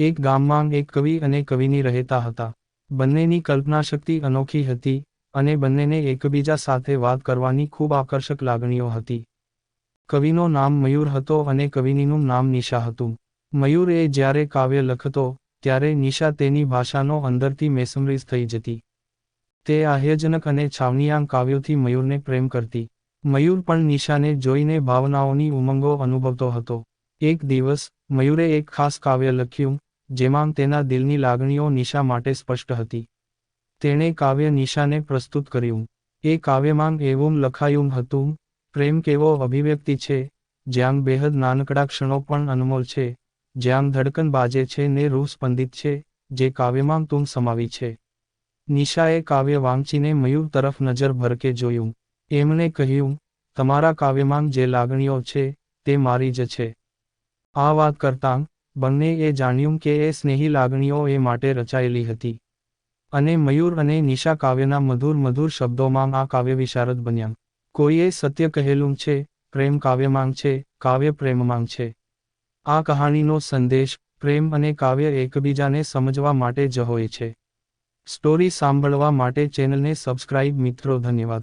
એક ગામમાં એક કવિ અને કવિની રહેતા હતા. બંનેની કલ્પનાશક્તિ અનોખી હતી અને બંનેને એકબીજા સાથે વાત કરવાની ખૂબ આકર્ષક લાગણીઓ હતી. કવિનો નામ મયુર હતો અને કવિનીનું નામ નિશા હતું. મયુર એ જ્યારે કાવ્ય લખતો, ત્યારે નિશા તેની ભાષાનો અંદરથી મેસમરીઝ થઈ જતી. તે આહ્યજનક અને છાવણીયાંગ કાવ્યોથી મયુરને પ્રેમ કરતી. મયુર પણ નિશાને જોઈને ભાવનાઓની ઉમંગો અનુભવતો હતો. એક દિવસ, મયુરે એક ખાસ કાવ્ય લખ્યું જેમાં તેના દિલની લાગણીઓ નિશા માટે સ્પષ્ટ હતી. તેણે કાવ્ય નિશાને પ્રસ્તુત કર્યું. એ કાવ્યમાં એવું લખાયું હતું. પ્રેમ કેવો અભિવ્યક્તિ છે? જ્યાં બેહદ નાનકડા ક્ષણો પણ અનમોલ છે. જ્યાં ધડકન બાજે છે ને રૂહ સ્પંદિત છે. જે કાવ્યમાં તું સમાવી છે. નિશાએ કાવ્ય વાંચીને મયુર તરફ નજર ભરકે જોયું. એમણે કહ્યું, તમારા કાવ્યમાં જે લાગણીઓ છે, તે મારી જ છે. આ વાત કરતાં બંને એ જાણ્યું કે એ સ્નેહી લાગણીઓ એ માટે રચાયેલી હતી. અને મયુર અને નિશા કાવ્યના મધુર મધુર શબ્દોમાં આ કાવ્ય વિશારદ બન્યા. કોઈએ સત્ય કહેલું છે, પ્રેમ કાવ્યમાંગ છે, કાવ્ય પ્રેમમાંગ છે. આ કહાણીનો સંદેશ, પ્રેમ અને કાવ્ય એકબીજાને સમજવા માટે જ હોય છે. સ્ટોરી સાંભળવા માટે ચેનલને સબસ્ક્રાઇબ મિત્રો, ધન્યવાદ.